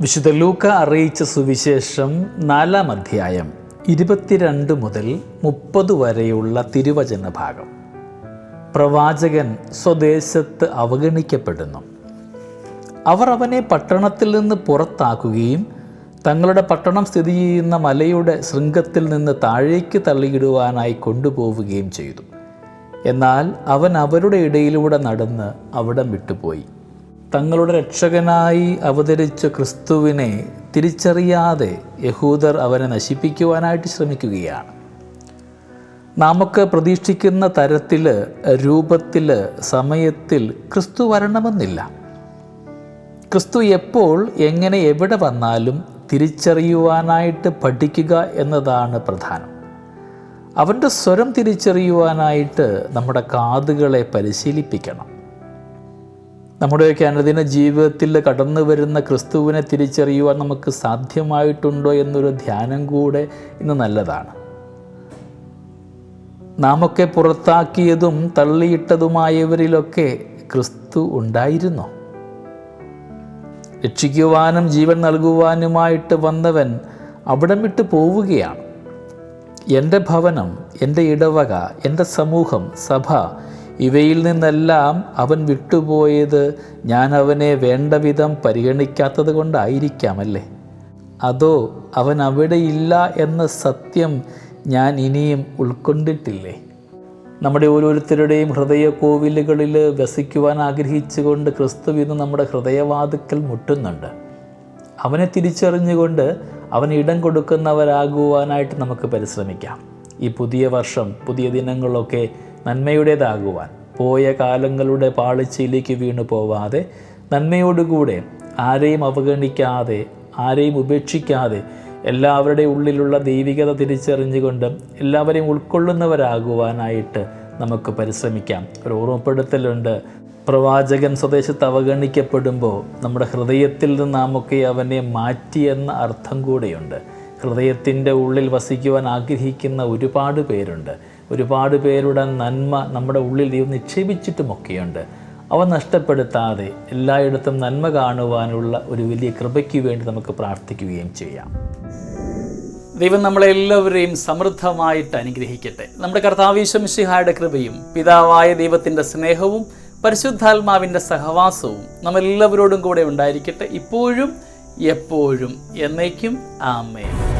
വിശുദ്ധ ലൂക്ക അറിയിച്ച സുവിശേഷം നാലാം അധ്യായം ഇരുപത്തിരണ്ട് മുതൽ മുപ്പത് വരെയുള്ള തിരുവചന ഭാഗം. പ്രവാചകൻ സ്വദേശത്ത് അവഗണിക്കപ്പെടുന്നു. അവർ അവനെ പട്ടണത്തിൽ നിന്ന് പുറത്താക്കുകയും തങ്ങളുടെ പട്ടണം സ്ഥിതി ചെയ്യുന്ന മലയുടെ ശൃംഗത്തിൽ നിന്ന് താഴേക്ക് തള്ളിയിടുവാനായി കൊണ്ടുപോവുകയും ചെയ്തു. എന്നാൽ അവൻ അവരുടെ ഇടയിലൂടെ നടന്ന് അവിടം വിട്ടുപോയി. തങ്ങളുടെ രക്ഷകനായി അവതരിച്ച ക്രിസ്തുവിനെ തിരിച്ചറിയാതെ യഹൂദർ അവനെ നശിപ്പിക്കുവാനായിട്ട് ശ്രമിക്കുകയാണ്. നമുക്ക് പ്രതീക്ഷിക്കുന്ന തരത്തിൽ രൂപത്തിൽ സമയത്തിൽ ക്രിസ്തു വരണമെന്നില്ല. ക്രിസ്തു എപ്പോൾ എങ്ങനെ എവിടെ വന്നാലും തിരിച്ചറിയുവാനായിട്ട് പഠിക്കുക എന്നതാണ് പ്രധാനം. അവന്റെ സ്വരം തിരിച്ചറിയുവാനായിട്ട് നമ്മുടെ കാതുകളെ പരിശീലിപ്പിക്കണം. നമ്മുടെയൊക്കെ അനുദിന ജീവിതത്തിൽ കടന്നു വരുന്ന ക്രിസ്തുവിനെ തിരിച്ചറിയുവാൻ നമുക്ക് സാധ്യമായിട്ടുണ്ടോ എന്നൊരു ധ്യാനം കൂടെ ഇന്ന് നല്ലതാണ്. നാമൊക്കെ പുറത്താക്കിയതും തള്ളിയിട്ടതുമായവരിലൊക്കെ ക്രിസ്തു ഉണ്ടായിരുന്നോ? രക്ഷിക്കുവാനും ജീവൻ നൽകുവാനുമായിട്ട് വന്നവൻ അവിടം വിട്ട് പോവുകയാണ്. എന്റെ ഭവനം എന്റെ ഇടവക എന്റെ സമൂഹം സഭ ഇവയിൽ നിന്നെല്ലാം അവൻ വിട്ടുപോയത് ഞാൻ അവനെ വേണ്ട വിധം പരിഗണിക്കാത്തത് കൊണ്ടായിരിക്കാമല്ലേ? അതോ അവൻ അവിടെയില്ല എന്ന സത്യം ഞാൻ ഇനിയും ഉൾക്കൊണ്ടിട്ടില്ലേ? നമ്മുടെ ഓരോരുത്തരുടെയും ഹൃദയ കോവിലുകളിൽ വസിക്കുവാൻ ആഗ്രഹിച്ചുകൊണ്ട് ക്രിസ്തു ഇന്ന് നമ്മുടെ ഹൃദയവാതുക്കൽ മുട്ടുന്നുണ്ട്. അവനെ തിരിച്ചറിഞ്ഞുകൊണ്ട് അവന് ഇടം കൊടുക്കുന്നവരാകുവാനായിട്ട് നമുക്ക് പരിശ്രമിക്കാം. ഈ പുതിയ വർഷം പുതിയ ദിനങ്ങളൊക്കെ നന്മയുടേതാകുവാൻ പോയ കാലങ്ങളുടെ പാളിച്ചയിലേക്ക് വീണു പോവാതെ നന്മയോടുകൂടെ ആരെയും അവഗണിക്കാതെ ആരെയും ഉപേക്ഷിക്കാതെ എല്ലാവരുടെ ഉള്ളിലുള്ള ദൈവികത തിരിച്ചറിഞ്ഞുകൊണ്ട് എല്ലാവരെയും ഉൾക്കൊള്ളുന്നവരാകുവാനായിട്ട് നമുക്ക് പരിശ്രമിക്കാം. ഒരു ഓർമ്മപ്പെടുത്തലുണ്ട്. പ്രവാചകൻ സ്വദേശത്ത് അവഗണിക്കപ്പെടുമ്പോൾ നമ്മുടെ ഹൃദയത്തിൽ നിന്ന് നാമൊക്കെ അവനെ മാറ്റി എന്ന അർത്ഥം കൂടെയുണ്ട്. ഹൃദയത്തിന്റെ ഉള്ളിൽ വസിക്കുവാൻ ആഗ്രഹിക്കുന്ന ഒരുപാട് പേരുണ്ട്. ഒരുപാട് പേരുടെ നന്മ നമ്മുടെ ഉള്ളിൽ ദൈവം നിക്ഷേപിച്ചിട്ടുമൊക്കെയുണ്ട്. അവ നഷ്ടപ്പെടുത്താതെ എല്ലായിടത്തും നന്മ കാണുവാനുള്ള ഒരു വലിയ കൃപയ്ക്ക് വേണ്ടി നമുക്ക് പ്രാർത്ഥിക്കുകയും ചെയ്യാം. ദൈവം നമ്മളെല്ലാവരെയും സമൃദ്ധമായിട്ട് അനുഗ്രഹിക്കട്ടെ. നമ്മുടെ കർത്താവീശ്വമിഷിഹായുടെ കൃപയും പിതാവായ ദൈവത്തിന്റെ സ്നേഹവും പരിശുദ്ധാത്മാവിന്റെ സഹവാസവും നമ്മളെല്ലാവരോടും കൂടെ ഉണ്ടായിരിക്കട്ടെ. ഇപ്പോഴും എപ്പോഴും എന്നേക്കും. ആമേ